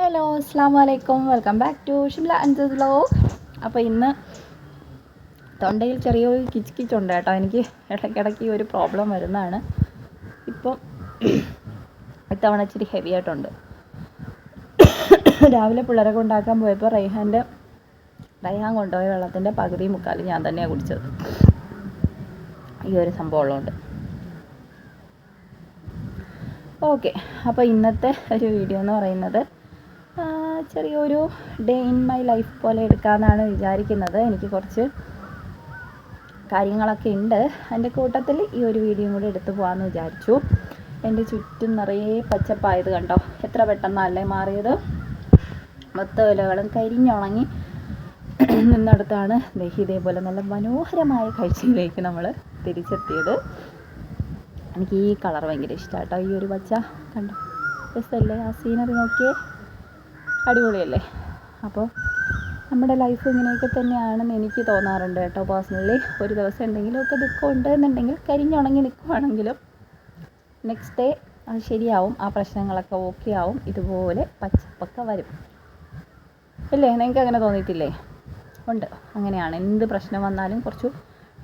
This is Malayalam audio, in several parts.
ഹലോ അസ്സാം വലൈക്കും വെൽക്കം ബാക്ക് ടു ഷിംല അൻസ് വ്ലോഗ് അപ്പോൾ ഇന്ന് തൊണ്ടയിൽ ചെറിയൊരു കിച്ച് കിച്ച് ഉണ്ട് കേട്ടോ. എനിക്ക് ഇടയ്ക്കിടയ്ക്ക് ഒരു പ്രോബ്ലം വരുന്നതാണ്. ഇപ്പം ഇത്തവണ ഇച്ചിരി ഹെവി ആയിട്ടുണ്ട്. രാവിലെ പിള്ളേരെ കൊണ്ടാക്കാൻ പോയപ്പോൾ റൈഹാന്റെ റൈഹാൻ കൊണ്ടുപോയ വെള്ളത്തിന്റെ പകുതി മുക്കാൽ ഞാൻ തന്നെയാണ് കുടിച്ചത്. ഈ ഒരു സംഭവം ഉള്ളതുകൊണ്ട് ഓക്കെ അപ്പോൾ ഇന്നത്തെ ഒരു വീഡിയോ എന്ന് പറയുന്നത് ചെറിയൊരു ഡേ ഇൻ മൈ ലൈഫ് പോലെ എടുക്കാമെന്നാണ് വിചാരിക്കുന്നത്. എനിക്ക് കുറച്ച് കാര്യങ്ങളൊക്കെ ഉണ്ട്. അതിന്റെ കൂട്ടത്തിൽ ഈ ഒരു വീഡിയോ കൂടി എടുത്തു പോകാമെന്ന് വിചാരിച്ചു. എന്റെ ചുറ്റും നിറയെ പച്ചപ്പായത് കണ്ടോ? എത്ര പെട്ടെന്നല്ലേ മാറിയത്? മൊത്ത ഇലകളും കരിഞ്ഞുണങ്ങി നിന്നിടത്താണ് ദേ ഇതേപോലെ നല്ല മനോഹരമായ കാഴ്ചയിലേക്ക് നമ്മൾ തിരിച്ചെത്തിയത്. എനിക്ക് ഈ കളർ ഭയങ്കര ഇഷ്ടമാണ് കേട്ടോ ഈ ഒരു പച്ച കണ്ടോ? രസമല്ലേ ആ സീനറി നോക്കിയേ? അടിപൊളിയല്ലേ? അപ്പോൾ നമ്മുടെ ലൈഫ് ഇങ്ങനെയൊക്കെ തന്നെയാണെന്ന് എനിക്ക് തോന്നാറുണ്ട് കേട്ടോ പേഴ്സണലി ഒരു ദിവസം എന്തെങ്കിലുമൊക്കെ ദുഃഖം ഉണ്ട് എന്നുണ്ടെങ്കിൽ കരിഞ്ഞുണങ്ങി നിൽക്കുവാണെങ്കിലും നെക്സ്റ്റ് ഡേ അത് ശരിയാവും ആ പ്രശ്നങ്ങളൊക്കെ ഓക്കെ ആവും ഇതുപോലെ പച്ചപ്പൊക്കെ വരും. ഇല്ലേ? നിങ്ങൾക്ക് അങ്ങനെ തോന്നിയിട്ടില്ലേ? ഉണ്ട്. അങ്ങനെയാണ്. എന്ത് പ്രശ്നം വന്നാലും കുറച്ച്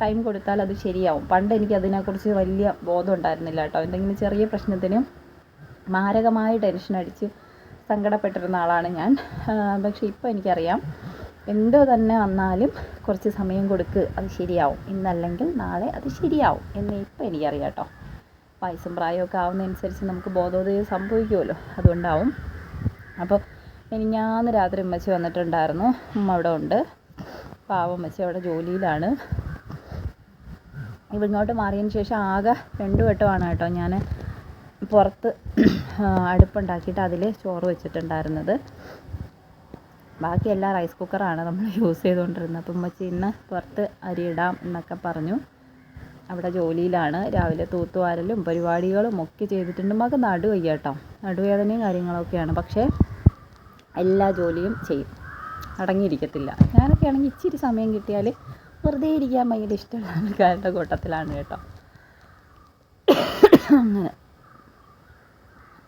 ടൈം കൊടുത്താൽ അത് ശരിയാവും. പണ്ട് എനിക്ക് അതിനെക്കുറിച്ച് വലിയ ബോധം ഉണ്ടായിരുന്നില്ല കേട്ടോ. എന്തെങ്കിലും ചെറിയ പ്രശ്നത്തിന് മാരകമായ ടെൻഷൻ അടിച്ച് സങ്കടപ്പെട്ടിരുന്ന ആളാണ് ഞാൻ. പക്ഷേ ഇപ്പോൾ എനിക്കറിയാം എന്തോ തന്നെ വന്നാലും കുറച്ച് സമയം കൊടുക്ക് അത് ശരിയാവും. ഇന്നല്ലെങ്കിൽ നാളെ അത് ശരിയാവും എന്ന് ഇപ്പോൾ എനിക്കറിയാം കേട്ടോ. വയസ്സും പ്രായമൊക്കെ ആവുന്നതനുസരിച്ച് നമുക്ക് ബോധോദയം സംഭവിക്കുമല്ലോ അതുകൊണ്ടാവും അപ്പോൾ ഇനി മിനിഞ്ഞാന്ന് രാത്രി ഉമ്മച്ചി വന്നിട്ടുണ്ടായിരുന്നു. ഉമ്മ അവിടെ ഉണ്ട്. പാവ ഉമ്മച്ചി അവിടെ ജോലിയിലാണ്. ഇവിടെ ഇങ്ങോട്ട് മാറിയതിന് ശേഷം ആകെ രണ്ടു വട്ടമാണ് കേട്ടോ ഞാൻ പുറത്ത് അടുപ്പുണ്ടാക്കിയിട്ട് അതിൽ ചോറ് വെച്ചിട്ടുണ്ടായിരുന്നത്. ബാക്കി റൈസ് കുക്കറാണ് നമ്മൾ യൂസ് ചെയ്തുകൊണ്ടിരുന്നത്. അപ്പം ഉമ്മച്ചി ഇന്ന് പുറത്ത് അരിയിടാം എന്നൊക്കെ പറഞ്ഞു. അവിടെ ജോലിയിലാണ്. രാവിലെ തൂത്തുവാരലും പരിപാടികളും ഒക്കെ ചെയ്തിട്ടുണ്ട്. നമുക്ക് നടുവയ്യ കേട്ടോ. നടുവേദനയും കാര്യങ്ങളൊക്കെയാണ്. പക്ഷേ എല്ലാ ജോലിയും ചെയ്യും. അടങ്ങിയിരിക്കത്തില്ല. ഞാനൊക്കെ ആണെങ്കിൽ ഇച്ചിരി സമയം കിട്ടിയാൽ വെറുതെ ഇരിക്കാൻ ഭയങ്കര ഇഷ്ടമുള്ള ആൾക്കാരുടെ കൂട്ടത്തിലാണ് കേട്ടോ. അങ്ങനെ.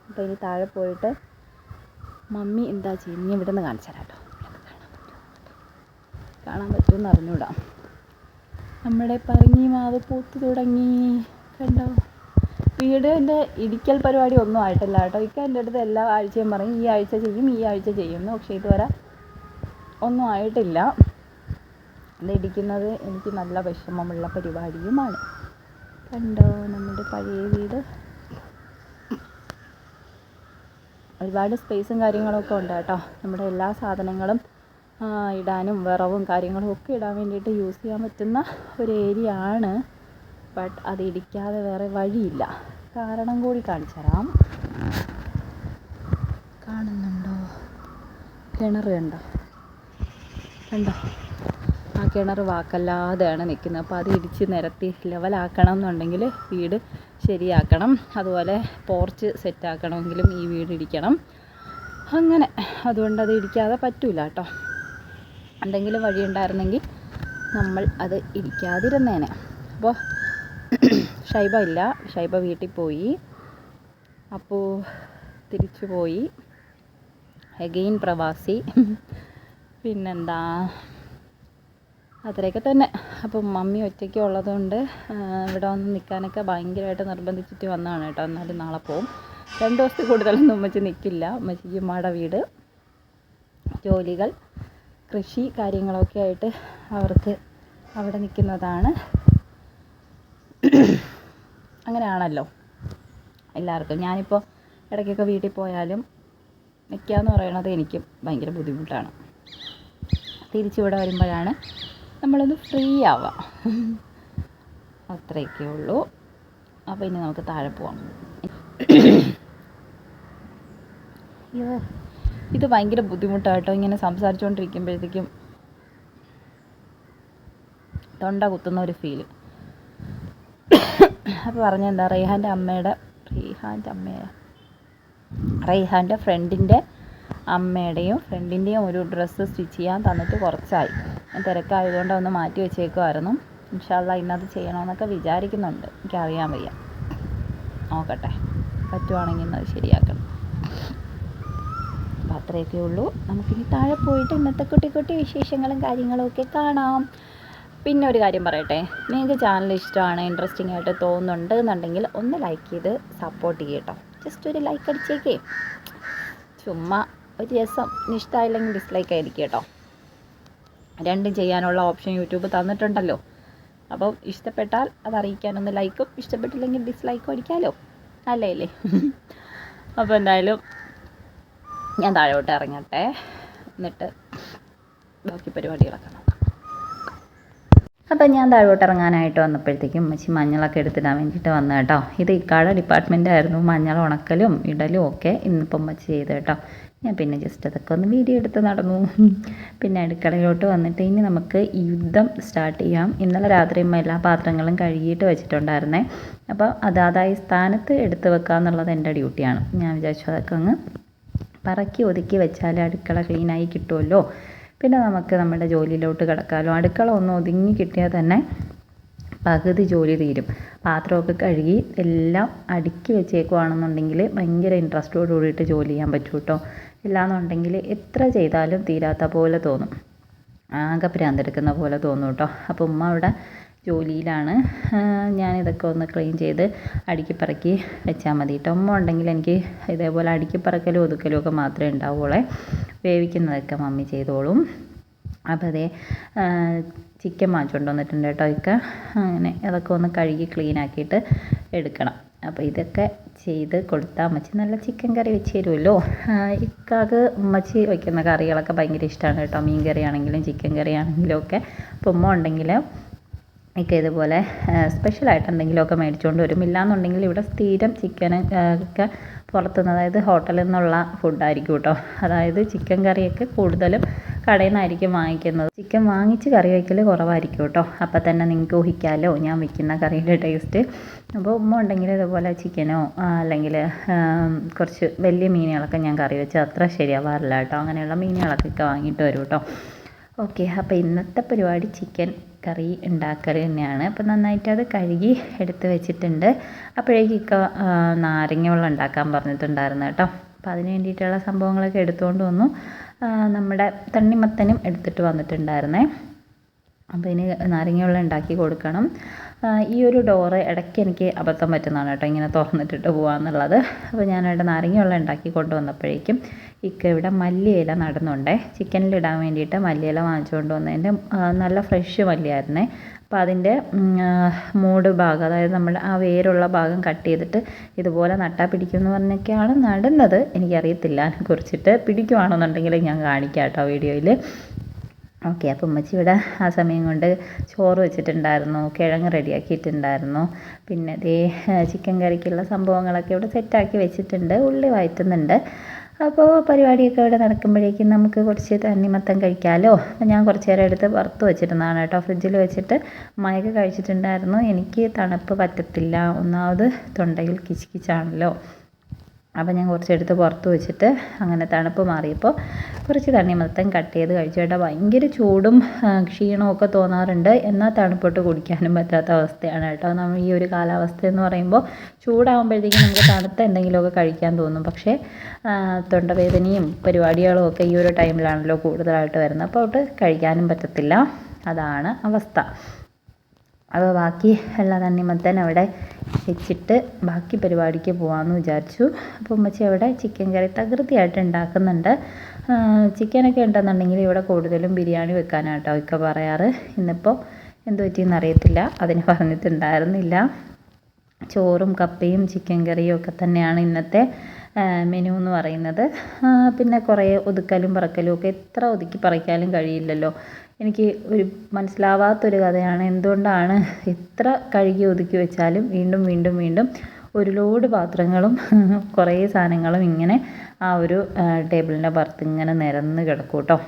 അപ്പോൾ ഇനി താഴെ പോയിട്ട് മമ്മി എന്താ ചെയ്യുന്നത് ഇവിടെ നിന്ന് കാണിച്ചു തരാം കേട്ടോ കാണാൻ പറ്റുമെന്ന് അറിഞ്ഞൂടാ. നമ്മുടെ പറങ്ങി മാവ് പൂത്ത് തുടങ്ങി. കണ്ടോ? വീടിന്റെ ഇടിക്കൽ പരിപാടി ഒന്നും ആയിട്ടില്ല കേട്ടോ. ഇക്ക എന്റെ അടുത്ത് എല്ലാ ആഴ്ചയും പറയും ഈ ആഴ്ച ചെയ്യും ഈ ആഴ്ച ചെയ്യും എന്ന്. പക്ഷേ ഇതുവരെ ഒന്നും ആയിട്ടില്ല. അത് ഇടിക്കുന്നത് എനിക്ക് നല്ല വിഷമമുള്ള പരിപാടിയുമാണ്. കണ്ടോ? നമ്മുടെ പഴയ വീട്. ഒരുപാട് സ്പേസും കാര്യങ്ങളൊക്കെ ഉണ്ട് കേട്ടോ. നമ്മുടെ എല്ലാ സാധനങ്ങളും ഇടാനും വിറവും കാര്യങ്ങളും ഒക്കെ ഇടാൻ വേണ്ടിയിട്ട് യൂസ് ചെയ്യാൻ പറ്റുന്ന ഒരു ഏരിയ ആണ്. ബട്ട് അത് ഇടിക്കാതെ വേറെ വഴിയില്ല. കാരണം കൂടി കാണിച്ചു തരാം. കാണുന്നുണ്ടോ? കിണർ കണ്ടോ? കണ്ടോ? ആ കിണർ വാക്കല്ലാതെയാണ് നിൽക്കുന്നത്. അപ്പോൾ അത് ഇടിച്ച് നിരത്തി ലെവലാക്കണം എന്നുണ്ടെങ്കിൽ വീട് ശരിയാക്കണം. അതുപോലെ പോർച്ച് സെറ്റാക്കണമെങ്കിലും ഈ വീട് ഇടിക്കണം. അങ്ങനെ. അതുകൊണ്ട് അത് ഇടിക്കാതെ പറ്റൂല കേട്ടോ. എന്തെങ്കിലും വഴിയുണ്ടായിരുന്നെങ്കിൽ നമ്മൾ അത് ഇടിക്കാതിരുന്നേനെ. അപ്പോൾ ഷൈബ ഇല്ല. ഷൈബ വീട്ടിൽ പോയി. അപ്പോൾ തിരിച്ചു പോയി. എഗെയിൻ പ്രവാസി. പിന്നെന്താ? അത്രയൊക്കെ തന്നെ. അപ്പം മമ്മി ഒറ്റയ്ക്ക് ഉള്ളതുകൊണ്ട് ഇവിടെ വന്ന് നിൽക്കാനൊക്കെ ഭയങ്കരമായിട്ട് നിർബന്ധിച്ചിട്ട് വന്നതാണ് കേട്ടോ. എന്നാലും നാളെ പോവും. രണ്ട് ദിവസത്തിൽ കൂടുതലൊന്നും ഉമ്മച്ചി നിൽക്കില്ല ഉമ്മച്ചിക്ക് ഉമ്മയുടെ വീട് ജോലികൾ കൃഷി കാര്യങ്ങളൊക്കെ ആയിട്ട് അവർക്ക് അവിടെ നിൽക്കുന്നതാണ്. അങ്ങനെയാണല്ലോ എല്ലാവർക്കും. ഞാനിപ്പോൾ ഇടയ്ക്കൊക്കെ വീട്ടിൽ പോയാലും നിൽക്കുക എന്ന് പറയണത് എനിക്കും ഭയങ്കര ബുദ്ധിമുട്ടാണ്. തിരിച്ചിവിടെ വരുമ്പോഴാണ് നമ്മളൊന്ന് ഫ്രീ ആവാം. അത്രയൊക്കെ ഉള്ളൂ. അപ്പോൾ ഇനി നമുക്ക് താഴെ പോവാം. ഇത് ഭയങ്കര ബുദ്ധിമുട്ടാട്ടോ ഇങ്ങനെ സംസാരിച്ചുകൊണ്ടിരിക്കുമ്പോഴത്തേക്കും തൊണ്ട കുത്തുന്ന ഒരു ഫീൽ അപ്പോൾ പറഞ്ഞെന്താ റെയ്ഹാന്റെ അമ്മയുടെ റെയ്ഹാന്റെ അമ്മയുടെ റെയ്ഹാന്റെ ഫ്രണ്ടിന്റെ അമ്മയുടെയും ഫ്രണ്ടിന്റെയും ഒരു ഡ്രസ്സ് സ്റ്റിച്ച് ചെയ്യാൻ തന്നിട്ട് കുറച്ചായി. തിരക്കായതുകൊണ്ട് ഒന്ന് മാറ്റി വെച്ചേക്കുമായിരുന്നു ഇൻഷാല്ല ഇന്നത് ചെയ്യണമെന്നൊക്കെ വിചാരിക്കുന്നുണ്ട്. എനിക്കറിയാൻ വയ്യ. നോക്കട്ടെ. പറ്റുവാണെങ്കിൽ ഇന്നത് ശരിയാക്കണം. അപ്പം അത്രയൊക്കെ ഉള്ളൂ. നമുക്കിനി താഴെ പോയിട്ട് ഇന്നത്തെ കുട്ടി കുട്ടി വിശേഷങ്ങളും കാര്യങ്ങളും ഒക്കെ കാണാം. പിന്നെ ഒരു കാര്യം പറയട്ടെ. നിങ്ങൾക്ക് ചാനൽ ഇഷ്ടമാണ് ഇൻട്രസ്റ്റിംഗ് ആയിട്ട് തോന്നുന്നുണ്ട് എന്നുണ്ടെങ്കിൽ ഒന്ന് ലൈക്ക് ചെയ്ത് സപ്പോർട്ട് ചെയ്യട്ടോ. ജസ്റ്റ് ഒരു ലൈക്ക് അടിച്ചേക്കേ. ചുമ്മാ ഒരു രസം. ഇഷ്ടമായില്ലെങ്കിൽ ഡിസ്ലൈക്ക് ആയിരിക്കും കേട്ടോ. രണ്ടും ചെയ്യാനുള്ള ഓപ്ഷൻ യൂട്യൂബ് തന്നിട്ടുണ്ടല്ലോ. അപ്പോൾ ഇഷ്ടപ്പെട്ടാൽ അത് അറിയിക്കാനൊന്ന് ലൈക്കും ഇഷ്ടപ്പെട്ടില്ലെങ്കിൽ ഡിസ്ലൈക്കും അടിക്കാമല്ലോ അല്ലേ അല്ലേ അപ്പോൾ എന്തായാലും ഞാൻ താഴോട്ട് ഇറങ്ങട്ടെ. എന്നിട്ട് ബാക്കി പരിപാടികളൊക്കെ അപ്പം ഞാൻ താഴോട്ട് ഇറങ്ങാനായിട്ട് വന്നപ്പോഴത്തേക്കും ഉമ്മച്ചി മഞ്ഞളൊക്കെ എടുത്തിടാൻ വേണ്ടിയിട്ട് വന്നു കേട്ടോ. ഇത് ഇക്കാടെ ഡിപ്പാർട്ട്മെന്റ് ആയിരുന്നു. മഞ്ഞൾ ഉണക്കലും ഇടലും ഒക്കെ ഇന്നിപ്പം ഉമ്മച്ചി ചെയ്ത് കേട്ടോ. ഞാൻ പിന്നെ ജസ്റ്റ് അതൊക്കെ ഒന്ന് വീഡിയോ എടുത്ത് നടന്നു. പിന്നെ അടുക്കളയിലോട്ട് വന്നിട്ട് ഇനി നമുക്ക് യുദ്ധം സ്റ്റാർട്ട് ചെയ്യാം. ഇന്നലെ രാത്രി എല്ലാ പാത്രങ്ങളും കഴുകിയിട്ട് വെച്ചിട്ടുണ്ടായിരുന്നേ. അപ്പോൾ അതാതായ സ്ഥാനത്ത് എടുത്ത് വെക്കുക എന്നുള്ളത് എന്റെ ഡ്യൂട്ടിയാണ്. ഞാൻ വിചാരിച്ചു അതൊക്കെ അങ്ങ് പറക്കി ഒതുക്കി വെച്ചാൽ അടുക്കള ക്ലീനായി കിട്ടുമല്ലോ പിന്നെ നമുക്ക് നമ്മുടെ ജോലിയിലോട്ട് കിടക്കാമല്ലോ അടുക്കള ഒന്ന് ഒതുങ്ങി കിട്ടിയാൽ തന്നെ പകുതി ജോലി തീരും. പാത്രമൊക്കെ കഴുകി എല്ലാം അടുക്കി വെച്ചേക്കുവാണെന്നുണ്ടെങ്കിൽ ഭയങ്കര ഇൻട്രസ്റ്റോട് കൂടിയിട്ട് ജോലി ചെയ്യാൻ പറ്റും കേട്ടോ ഇല്ലാന്നുണ്ടെങ്കിൽ എത്ര ചെയ്താലും തീരാത്ത പോലെ തോന്നും. ആകെ ഭ്രാന്തെടുക്കുന്ന പോലെ തോന്നും കേട്ടോ അപ്പോൾ ഉമ്മ അവിടെ ജോലിയിലാണ്. ഞാനിതൊക്കെ ഒന്ന് ക്ലീൻ ചെയ്ത് അടുക്കി പറക്കി വെച്ചാൽ മതി കേട്ടോ ഉമ്മ ഉണ്ടെങ്കിൽ എനിക്ക് ഇതേപോലെ അടുക്കി പറക്കലും ഒതുക്കലും ഒക്കെ മാത്രമേ ഉണ്ടാവുള്ളേ. വേവിക്കുന്നതൊക്കെ മമ്മി ചെയ്തോളും. അപ്പോൾ അതേ ചിക്കൻ വാങ്ങിച്ചുകൊണ്ട് വന്നിട്ടുണ്ട് കേട്ടോ ഇക്ക. അങ്ങനെ അതൊക്കെ ഒന്ന് കഴുകി ക്ലീൻ ആക്കിയിട്ട് എടുക്കണം. അപ്പോൾ ഇതൊക്കെ ചെയ്ത് കൊടുത്താൽ അമ്മച്ചി നല്ല ചിക്കൻ കറി വെച്ച് തരുമല്ലോ ഇക്കാക്ക് ഉമ്മച്ചി വയ്ക്കുന്ന കറികളൊക്കെ ഭയങ്കര ഇഷ്ടമാണ് കേട്ടോ. മീൻ കറി ആണെങ്കിലും ചിക്കൻ കറി ആണെങ്കിലും ഒക്കെ. അപ്പോൾ ഉമ്മ ഉണ്ടെങ്കിൽ ഒക്കെ ഇതുപോലെ സ്പെഷ്യലായിട്ട് എന്തെങ്കിലുമൊക്കെ മേടിച്ചുകൊണ്ട് വരും. ഇല്ലാന്നുണ്ടെങ്കിൽ ഇവിടെ സ്ഥിരം ചിക്കൻ ഒക്കെ പുറത്തുനിന്ന് അതായത് ഹോട്ടലിൽ നിന്നുള്ള ഫുഡായിരിക്കും കേട്ടോ. അതായത് ചിക്കൻ കറിയൊക്കെ കൂടുതലും കടയിൽ നിന്നായിരിക്കും വാങ്ങിക്കുന്നത്. ചിക്കൻ വാങ്ങിച്ച് കറി വയ്ക്കൽ കുറവായിരിക്കും കേട്ടോ. അപ്പം തന്നെ നിങ്ങൾക്ക് ഊഹിക്കാമല്ലോ ഞാൻ വയ്ക്കുന്ന കറിയുടെ ടേസ്റ്റ് അപ്പോൾ ഉമ്മ ഉണ്ടെങ്കിൽ ഇതുപോലെ ചിക്കനോ അല്ലെങ്കിൽ കുറച്ച് വലിയ മീനുകളൊക്കെ ഞാൻ കറി വെച്ചാൽ അത്ര ശരിയാവാറില്ല കേട്ടോ. അങ്ങനെയുള്ള മീനുകളൊക്കെ വാങ്ങിയിട്ട് വരും കേട്ടോ. ഓക്കെ അപ്പോൾ ഇന്നത്തെ പരിപാടി ചിക്കൻ കറി ഉണ്ടാക്കൽ തന്നെയാണ്. അപ്പോൾ നന്നായിട്ട് അത് കഴുകി എടുത്ത് വെച്ചിട്ടുണ്ട്. അപ്പോഴേക്കും ഇക്ക നാരങ്ങ വെള്ളം ഉണ്ടാക്കാൻ പറഞ്ഞിട്ടുണ്ടായിരുന്നു കേട്ടോ. അപ്പോൾ അതിന് വേണ്ടിയിട്ടുള്ള സംഭവങ്ങളൊക്കെ എടുത്തുകൊണ്ട് വന്നു. നമ്മുടെ തണ്ണിമത്തനും എടുത്തിട്ട് വന്നിട്ടുണ്ടായിരുന്നേ. അപ്പോൾ ഇനി നാരങ്ങ വെള്ളം ഉണ്ടാക്കി കൊടുക്കണം. ഈ ഒരു ഡോറ് ഇടയ്ക്ക് എനിക്ക് അബദ്ധം പറ്റുന്നതാണ് കേട്ടോ ഇങ്ങനെ തുറന്നിട്ടിട്ട് പോകാമെന്നുള്ളത് അപ്പോൾ ഞാനിവിടെ നാരങ്ങ വെള്ളം ഉണ്ടാക്കി കൊണ്ടുവന്നപ്പോഴേക്കും ഇക്ക ഇവിടെ മല്ലിയില നടന്നുണ്ടേ. ചിക്കനിലിടാൻ വേണ്ടിയിട്ട് മല്ലിയില വാങ്ങിച്ചുകൊണ്ട് വന്നതിന്റെ നല്ല ഫ്രഷ് മല്ലിയായിരുന്നേ. അപ്പോൾ അതിന്റെ മൂട് ഭാഗം അതായത് നമ്മൾ ആ വേരുള്ള ഭാഗം കട്ട് ചെയ്തിട്ട് ഇതുപോലെ നട്ടാൽ പിടിക്കുമെന്ന് പറഞ്ഞൊക്കെയാണ് നടുന്നത്. എനിക്കറിയത്തില്ല അതിനെക്കുറിച്ചിട്ട് പിടിക്കുവാണെന്നുണ്ടെങ്കിൽ ഞാൻ കാണിക്കാം കേട്ടോ വീഡിയോയിൽ ഓക്കെ അപ്പം ഉമ്മച്ചി ഇവിടെ ആ സമയം കൊണ്ട് ചോറ് വെച്ചിട്ടുണ്ടായിരുന്നു കിഴങ്ങ് റെഡിയാക്കിയിട്ടുണ്ടായിരുന്നു. പിന്നെ ദേ ചിക്കൻ കറിക്കുള്ള സംഭവങ്ങളൊക്കെ ഇവിടെ സെറ്റാക്കി വെച്ചിട്ടുണ്ട് ഉള്ളി വഴറ്റുന്നുണ്ട്. അപ്പോൾ പരിപാടിയൊക്കെ ഇവിടെ നടക്കുമ്പോഴേക്കും നമുക്ക് കുറച്ച് തണ്ണിമത്തം കഴിക്കാമല്ലോ ഞാൻ കുറച്ച് നേരം എടുത്ത് വറുത്ത് വെച്ചിരുന്നതാണ് കേട്ടോ. ഫ്രിഡ്ജിൽ വെച്ചിട്ട് മയക്ക് കഴിച്ചിട്ടുണ്ടായിരുന്നു. എനിക്ക് തണുപ്പ് പറ്റത്തില്ല. ഒന്നാമത് തൊണ്ടയിൽ കിച്ച് അപ്പോൾ ഞാൻ കുറച്ചെടുത്ത് പുറത്ത് വെച്ചിട്ട് അങ്ങനെ തണുപ്പ് മാറിയപ്പോൾ കുറച്ച് തണ്ണിമത്തൻ കട്ട് ചെയ്ത് കഴിച്ചു. കേട്ടോ ഭയങ്കര ചൂടും ക്ഷീണവും ഒക്കെ തോന്നാറുണ്ട്. എന്നാൽ തണുപ്പൊട്ട് കുടിക്കാനും പറ്റാത്ത അവസ്ഥയാണ് കേട്ടോ. നമ്മൾ ഈ ഒരു കാലാവസ്ഥ എന്ന് പറയുമ്പോൾ ചൂടാകുമ്പോഴത്തേക്കും നമുക്ക് തണുത്ത എന്തെങ്കിലുമൊക്കെ കഴിക്കാൻ തോന്നും. പക്ഷേ തൊണ്ടവേദനയും പരിപാടികളും ഒക്കെ ഈ ഒരു ടൈമിലാണല്ലോ കൂടുതലായിട്ട് വരുന്നത്. അപ്പോൾ അവിടെ കഴിക്കാനും പറ്റത്തില്ല. അതാണ് അവസ്ഥ. അപ്പോൾ ബാക്കി ഉള്ള തണ്ണിമത്തൻ അവിടെ വെച്ചിട്ട് ബാക്കി പരിപാടിക്ക് പോകാമെന്ന് വിചാരിച്ചു. അപ്പോൾ ഉമ്മച്ചി അവിടെ ചിക്കൻ കറി തകൃതിയായിട്ട് ഉണ്ടാക്കുന്നുണ്ട്. ചിക്കനൊക്കെ ഉണ്ടെന്നുണ്ടെങ്കിൽ ഇവിടെ കൂടുതലും ബിരിയാണി വെക്കാനാട്ടോ ഒക്കെ പറയാറ്. ഇന്നിപ്പോൾ എന്ത് പറ്റിയെന്ന് അറിയത്തില്ല. അതിന് പറഞ്ഞിട്ടുണ്ടായിരുന്നില്ല. ചോറും കപ്പയും ചിക്കൻ കറിയും ഒക്കെ തന്നെയാണ് ഇന്നത്തെ മെനു എന്ന് പറയുന്നത്. പിന്നെ കുറേ ഒതുക്കലും പറക്കലും ഒക്കെ എത്ര ഒതുക്കി പറിക്കാനും കഴിയില്ലല്ലോ. എനിക്ക് ഒരു മനസ്സിലാവാത്തൊരു കഥയാണ്. എന്തുകൊണ്ടാണ് എത്ര കഴുകി ഒതുക്കി വെച്ചാലും വീണ്ടും വീണ്ടും വീണ്ടും ഒരു ലോഡ് പാത്രങ്ങളും കുറേ സാധനങ്ങളും ഇങ്ങനെ ആ ഒരു ടേബിളിന്റെ പുറത്ത് ഇങ്ങനെ നിരന്ന് കിടക്കും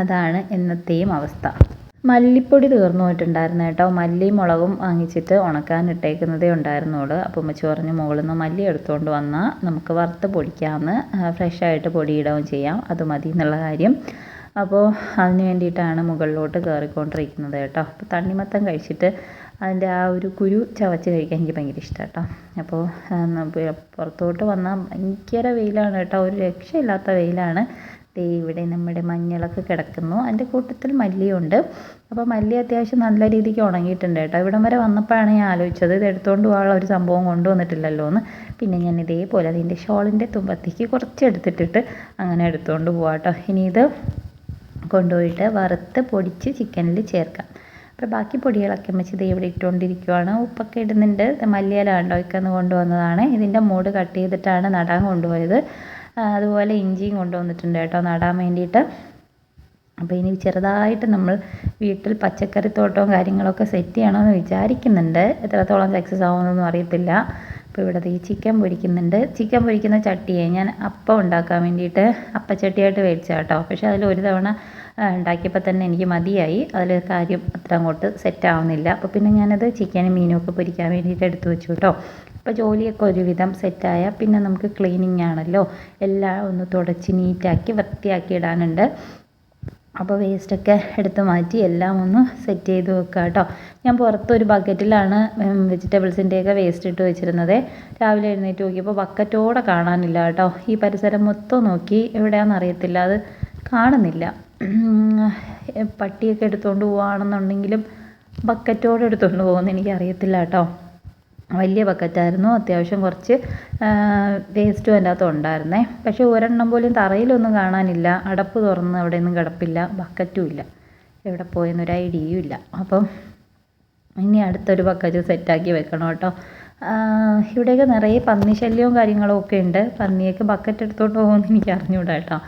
അതാണ് എന്നത്തെയും അവസ്ഥ. മല്ലിപ്പൊടി തീർന്നു പോയിട്ടുണ്ടായിരുന്നു കേട്ടോ. മല്ലിയും മുളകും വാങ്ങിച്ചിട്ട് ഉണക്കാൻ ഇട്ടേക്കുന്നതേ ഉണ്ടായിരുന്നുള്ളൂ. അപ്പോൾ ഉമ്മച്ചി പറഞ്ഞു മുകളിൽ നിന്ന് മല്ലി എടുത്തുകൊണ്ട് വന്നാൽ നമുക്ക് വറുത്ത് പൊടിക്കാമെന്ന് ഫ്രഷായിട്ട് പൊടിയിടുകയും ചെയ്യാം. അത് മതി എന്നുള്ള കാര്യം. അപ്പോൾ അതിന് വേണ്ടിയിട്ടാണ് മുകളിലോട്ട് കയറിക്കൊണ്ടിരിക്കുന്നത് കേട്ടോ. അപ്പോൾ തണ്ണിമത്തം കഴിച്ചിട്ട് അതിന്റെ ആ ഒരു കുരു ചവച്ച് കഴിക്കാൻ എനിക്ക് ഭയങ്കര ഇഷ്ടമാണ് കേട്ടോ അപ്പോൾ പുറത്തോട്ട് വന്നാൽ ഭയങ്കര വെയിലാണ് കേട്ടോ. ഒരു രക്ഷയില്ലാത്ത വെയിലാണ്. ദേ ഇവിടെ നമ്മുടെ മഞ്ഞളൊക്കെ കിടക്കുന്നു. അതിന്റെ കൂട്ടത്തിൽ മല്ലിയുണ്ട്. അപ്പോൾ മല്ലി അത്യാവശ്യം നല്ല രീതിക്ക് ഉണങ്ങിയിട്ടുണ്ട് കേട്ടോ. ഇവിടം വരെ വന്നപ്പോഴാണ് ഞാൻ ആലോചിച്ചത് ഇത് എടുത്തുകൊണ്ട് പോകാനുള്ള ഒരു സംഭവം കൊണ്ടുവന്നിട്ടില്ലല്ലോ എന്ന്. പിന്നെ ഞാൻ ഇതേപോലെ അതിന്റെ ഷോളിന്റെ തുമ്പത്തേക്ക് കുറച്ച് എടുത്തിട്ടിട്ട് അങ്ങനെ എടുത്തുകൊണ്ട് പോകാം കേട്ടോ. ഇനി ഇത് കൊണ്ടുപോയിട്ട് വറുത്ത് പൊടിച്ച് ചിക്കനിൽ ചേർക്കാം. അപ്പോൾ ബാക്കി പൊടികളൊക്കെ വെച്ച് ഇത് ഇവിടെ ഇട്ടുകൊണ്ടിരിക്കുവാണ്. ഉപ്പൊക്കെ ഇടുന്നുണ്ട്. മല്ലിയില ഉണ്ടോ ഇക്കന്ന് കൊണ്ടുവന്നതാണ്. ഇതിന്റെ മൂട് കട്ട് ചെയ്തിട്ടാണ് നടാൻ കൊണ്ടുപോയത്. അതുപോലെ ഇഞ്ചിയും കൊണ്ടുവന്നിട്ടുണ്ട് കേട്ടോ നടാൻ വേണ്ടിയിട്ട്. അപ്പോൾ ഇനി ചെറുതായിട്ട് നമ്മൾ വീട്ടിൽ പച്ചക്കറിത്തോട്ടവും കാര്യങ്ങളൊക്കെ സെറ്റ് ചെയ്യണമെന്ന് വിചാരിക്കുന്നുണ്ട്. എത്രത്തോളം സക്സസ് ആവുമെന്നൊന്നും അറിയത്തില്ല. അപ്പോൾ ഇവിടെ ഈ ചിക്കൻ പൊരിക്കുന്നുണ്ട്. ചിക്കൻ പൊരിക്കുന്ന ചട്ടിയെ ഞാൻ അപ്പം ഉണ്ടാക്കാൻ വേണ്ടിയിട്ട് അപ്പച്ചട്ടിയായിട്ട് മേടിച്ച കേട്ടോ പക്ഷേ അതിൽ ഒരു തവണ ഉണ്ടാക്കിയപ്പോൾ തന്നെ എനിക്ക് മതിയായി. അതിൽ കാര്യം അത്ര അങ്ങോട്ട് സെറ്റ് ആവുന്നില്ല. അപ്പോൾ പിന്നെ ഞാനത് ചിക്കനും മീനും ഒക്കെ പൊരിക്കാൻ വേണ്ടിയിട്ട് എടുത്തു വെച്ചു കേട്ടോ. അപ്പോൾ ജോലിയൊക്കെ ഒരുവിധം സെറ്റായ പിന്നെ നമുക്ക് ക്ലീനിങ് ആണല്ലോ. എല്ലാം ഒന്ന് തുടച്ച് നീറ്റാക്കി വൃത്തിയാക്കി ഇടാനുണ്ട്. അപ്പോൾ വേസ്റ്റൊക്കെ എടുത്ത് മാറ്റി എല്ലാം ഒന്ന് സെറ്റ് ചെയ്ത് വെക്കുക കേട്ടോ. ഞാൻ പുറത്തൊരു ബക്കറ്റിലാണ് വെജിറ്റബിൾസിന്റെയൊക്കെ വേസ്റ്റ് ഇട്ട് വെച്ചിരുന്നത്. രാവിലെ എഴുന്നേറ്റ് നോക്കിയപ്പോൾ ബക്കറ്റോടെ കാണാനില്ല കേട്ടോ. ഈ പരിസരം മൊത്തം നോക്കി എവിടെയാണെന്ന് അറിയത്തില്ല. അത് കാണുന്നില്ല. പട്ടിയൊക്കെ എടുത്തുകൊണ്ട് പോവുകയാണെന്നുണ്ടെങ്കിലും ബക്കറ്റോടെ എടുത്തുകൊണ്ട് പോകുമെന്ന് എനിക്കറിയത്തില്ല കേട്ടോ. വലിയ ബക്കറ്റായിരുന്നു. അത്യാവശ്യം കുറച്ച് വേസ്റ്റും അതിന്റെ അകത്ത് ഉണ്ടായിരുന്നേ. പക്ഷേ ഒരെണ്ണം പോലും തറയിലൊന്നും കാണാനില്ല. അടപ്പ് തുറന്ന് അവിടെയൊന്നും കിടപ്പില്ല. ബക്കറ്റും ഇല്ല. എവിടെ പോയെന്നൊരു ഐഡിയയും ഇല്ല. അപ്പം ഇനി അടുത്തൊരു ബക്കറ്റ് സെറ്റാക്കി വെക്കണം കേട്ടോ. ഇവിടെയൊക്കെ നിറയെ പന്നി ശല്യവും കാര്യങ്ങളും ഒക്കെ ഉണ്ട്. പന്നിയൊക്കെ ബക്കറ്റ് എടുത്തുകൊണ്ട് പോകുമെന്ന് എനിക്ക് അറിഞ്ഞൂടാ കേട്ടോ.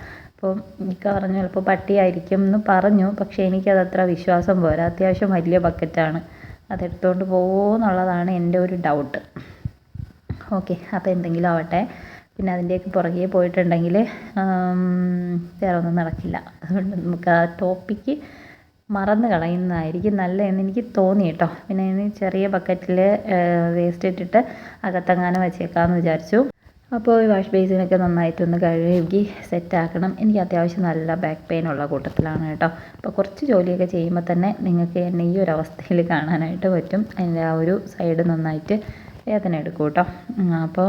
അപ്പം മിക്ക പറഞ്ഞു ചിലപ്പോൾ പട്ടിയായിരിക്കും എന്ന് പറഞ്ഞു. പക്ഷേ എനിക്കതത്ര വിശ്വാസം പോരാ. അത്യാവശ്യം വലിയ ബക്കറ്റാണ്. അതെടുത്തുകൊണ്ട് പോകുമോ എന്നുള്ളതാണ് എന്റെ ഒരു ഡൗട്ട് ഓക്കെ അപ്പോൾ എന്തെങ്കിലും ആവട്ടെ. പിന്നെ അതിന്റെയൊക്കെ പുറകെ പോയിട്ടുണ്ടെങ്കിൽ വേറെ ഒന്നും നടക്കില്ല. അതുകൊണ്ട് നമുക്ക് ആ ടോപ്പിക്ക് മറന്ന് കളയുന്നതായിരിക്കും നല്ലതെന്ന് എനിക്ക് തോന്നി കേട്ടോ. പിന്നെ ഇനി ചെറിയ ബക്കറ്റിൽ വേസ്റ്റ് ഇട്ടിട്ട് അകത്തെങ്ങാനും വെച്ചേക്കാമെന്ന് വിചാരിച്ചു. അപ്പോൾ ഈ വാഷ് ബേസിനൊക്കെ നന്നായിട്ട് നന്നായിട്ടൊന്ന് കഴുകി സെറ്റാക്കണം. എനിക്ക് അത്യാവശ്യം നല്ല ബാക്ക് പെയിൻ ഉള്ള കൂട്ടത്തിലാണ് കേട്ടോ. അപ്പോൾ കുറച്ച് ജോലിയൊക്കെ ചെയ്യുമ്പോൾ തന്നെ നിങ്ങൾക്ക് എന്നെ ഈ ഒരു അവസ്ഥയിൽ കാണാനായിട്ട് പറ്റും. അതിന്റെ ആ ഒരു സൈഡ് നന്നായിട്ട് വേദന എടുക്കും കേട്ടോ. അപ്പോൾ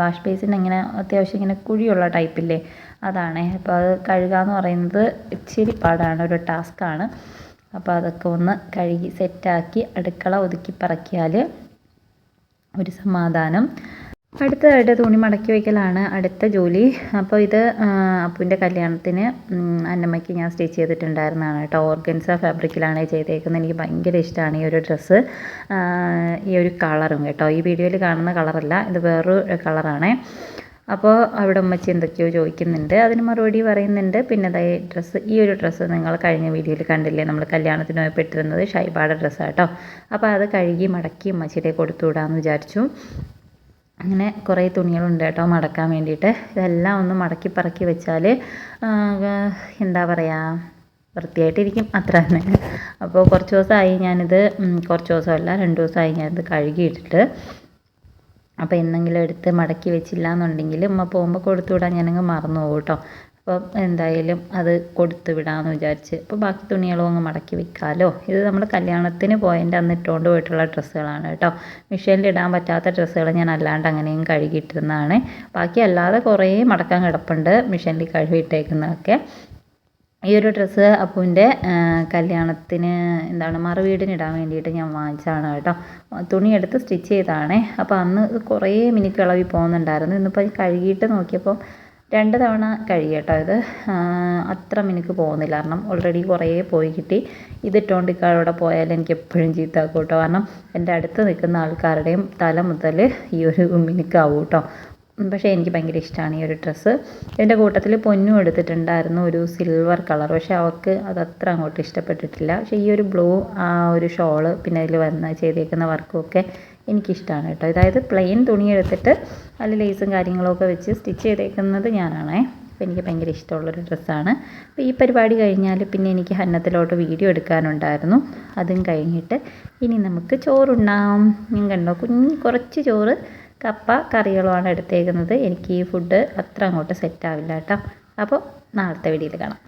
വാഷ് ബേസിന് ഇങ്ങനെ അത്യാവശ്യം ഇങ്ങനെ കുഴിയുള്ള ടൈപ്പില്ലേ അതാണ്. അപ്പോൾ അത് കഴുകുക എന്ന് പറയുന്നത് ഇച്ചിരി പാടാണ് ഒരു ടാസ്ക്കാണ് അപ്പോൾ അതൊക്കെ ഒന്ന് കഴുകി സെറ്റാക്കി അടുക്കള ഒതുക്കി പറക്കിയാൽ ഒരു സമാധാനം. അടുത്തതായിട്ട് തുണി മടക്കി വയ്ക്കലാണ് അടുത്ത ജോലി. അപ്പോൾ ഇത് അപ്പുവിന്റെ കല്യാണത്തിന് അന്നമ്മയ്ക്ക് ഞാൻ സ്റ്റിച്ച് ചെയ്തിട്ടുണ്ടായിരുന്നതാണ് കേട്ടോ. ഓർഗൻസ ഫാബ്രിക്കിലാണ് ചെയ്തേക്കുന്നത്. എനിക്ക് ഭയങ്കര ഇഷ്ടമാണ് ഈ ഒരു ഡ്രസ്സ്. ഈ ഒരു കളറും കേട്ടോ. ഈ വീഡിയോയിൽ കാണുന്ന കളറല്ല ഇത് വേറൊരു കളറാണേ. അപ്പോൾ അവിടെ ഉമ്മച്ചി എന്തൊക്കെയോ ചോദിക്കുന്നുണ്ട്. അതിന് മറുപടി പറയുന്നുണ്ട്. പിന്നെ അതായത് ഡ്രസ്സ് ഈ ഒരു ഡ്രസ്സ് നിങ്ങൾ കഴിഞ്ഞ വീഡിയോയിൽ കണ്ടില്ലേ? നമ്മൾ കല്യാണത്തിന് പോയപ്പോൾ ഇട്ടിരുന്നത് ഷൈബാടെ ഡ്രസ്സാട്ടോ അപ്പോൾ അത് കഴുകി മടക്കി ഉമ്മച്ചിയുടെ കൊടുത്തു വിടാമെന്ന് വിചാരിച്ചു. അങ്ങനെ കുറേ തുണികളുണ്ട് കേട്ടോ മടക്കാൻ വേണ്ടിയിട്ട്. ഇതെല്ലാം ഒന്ന് മടക്കി പറക്കി വെച്ചാൽ എന്താ പറയുക വൃത്തിയായിട്ടിരിക്കും. അത്ര തന്നെ. അപ്പോൾ കുറച്ച് ദിവസമായി ഞാനിത് കുറച്ച് ദിവസമല്ല രണ്ട് ദിവസമായി ഞാനിത് കഴുകിയിട്ടിട്ട്. അപ്പോൾ എന്തെങ്കിലും എടുത്ത് മടക്കി വെച്ചില്ല എന്നുണ്ടെങ്കിൽ ഉമ്മ പോകുമ്പോൾ കൊടുത്തു വിടാൻ ഞാനങ്ങ് മറന്നു പോകും കേട്ടോ. അപ്പം എന്തായാലും അത് കൊടുത്തു വിടാമെന്ന് വിചാരിച്ച്. അപ്പോൾ ബാക്കി തുണികളും അങ്ങ് മടക്കി വെക്കാമല്ലോ ഇത് നമ്മൾ കല്യാണത്തിന് പോയതിന്റെ അന്ന് ഇട്ടുകൊണ്ട് പോയിട്ടുള്ള ഡ്രസ്സുകളാണ് കേട്ടോ. മിഷീനിൽ ഇടാൻ പറ്റാത്ത ഡ്രസ്സുകൾ ഞാൻ അല്ലാണ്ട് അങ്ങനെയും കഴുകിയിട്ടിരുന്നതാണ്. ബാക്കി അല്ലാതെ കുറേ മടക്കാൻ കിടപ്പുണ്ട് മിഷീനിൽ കഴുകിയിട്ടേക്കുന്നതൊക്കെ ഈ ഒരു ഡ്രസ്സ് അപ്പുവിന്റെ കല്യാണത്തിന് എന്താണ് മറുവീടിന് ഇടാൻ വേണ്ടിയിട്ട് ഞാൻ വാങ്ങിച്ചതാണ് കേട്ടോ. തുണിയെടുത്ത് സ്റ്റിച്ച് ചെയ്തതാണേ. അപ്പോൾ അന്ന് കുറേ മിനിറ്റ് ഇളവി പോകുന്നുണ്ടായിരുന്നു. ഇന്നിപ്പോൾ കഴുകിയിട്ട് നോക്കിയപ്പോൾ രണ്ട് തവണ കഴുകി കേട്ടോ ഇത് അത്ര മിനുക്ക് പോകുന്നില്ല. കാരണം ഓൾറെഡി കുറേ പോയി കിട്ടി. ഇതിട്ടുകൊണ്ട് അവിടെ പോയാൽ എനിക്ക് എപ്പോഴും ചീത്താക്കും കേട്ടോ കാരണം എന്റെ അടുത്ത് നിൽക്കുന്ന ആൾക്കാരുടെയും തല മുതൽ ഈ ഒരു മിനുക്കാവും കേട്ടോ പക്ഷേ എനിക്ക് ഭയങ്കര ഇഷ്ടമാണ് ഈ ഒരു ഡ്രസ്സ് എന്റെ കൂട്ടത്തിൽ പൊന്നും എടുത്തിട്ടുണ്ടായിരുന്നു ഒരു സിൽവർ കളർ പക്ഷേ അവൾക്ക് അതത്ര അങ്ങോട്ട് ഇഷ്ടപ്പെട്ടിട്ടില്ല. പക്ഷേ ഈ ഒരു ബ്ലൂ ആ ഒരു ഷോൾ പിന്നെ അതിൽ വന്ന് ചെയ്തേക്കുന്ന വർക്കും ഒക്കെ എനിക്കിഷ്ടമാണ് കേട്ടോ. അതായത് പ്ലെയിൻ തുണി എടുത്തിട്ട് അതിൽ ലേസും കാര്യങ്ങളൊക്കെ വെച്ച് സ്റ്റിച്ച് ചെയ്തേക്കുന്നത് ഞാനാണേ. അപ്പോൾ എനിക്ക് ഭയങ്കര ഇഷ്ടമുള്ളൊരു ഡ്രസ്സാണ് അപ്പോൾ ഈ പരിപാടി കഴിഞ്ഞാൽ പിന്നെ എനിക്ക് ഹന്നത്തിലോട്ട് വീഡിയോ എടുക്കാനുണ്ടായിരുന്നു. അതും കഴിഞ്ഞിട്ട് ഇനി നമുക്ക് ചോറുണ്ണാം. ഞാൻ കണ്ടോ? കുഞ്ഞ് കുറച്ച് ചോറ് കപ്പ കറികളുമാണ് എടുത്തേക്കുന്നത്. എനിക്ക് ഈ ഫുഡ് അത്ര അങ്ങോട്ട് സെറ്റാവില്ല കേട്ടോ. അപ്പോൾ നാളത്തെ വീഡിയോയിൽ കാണാം.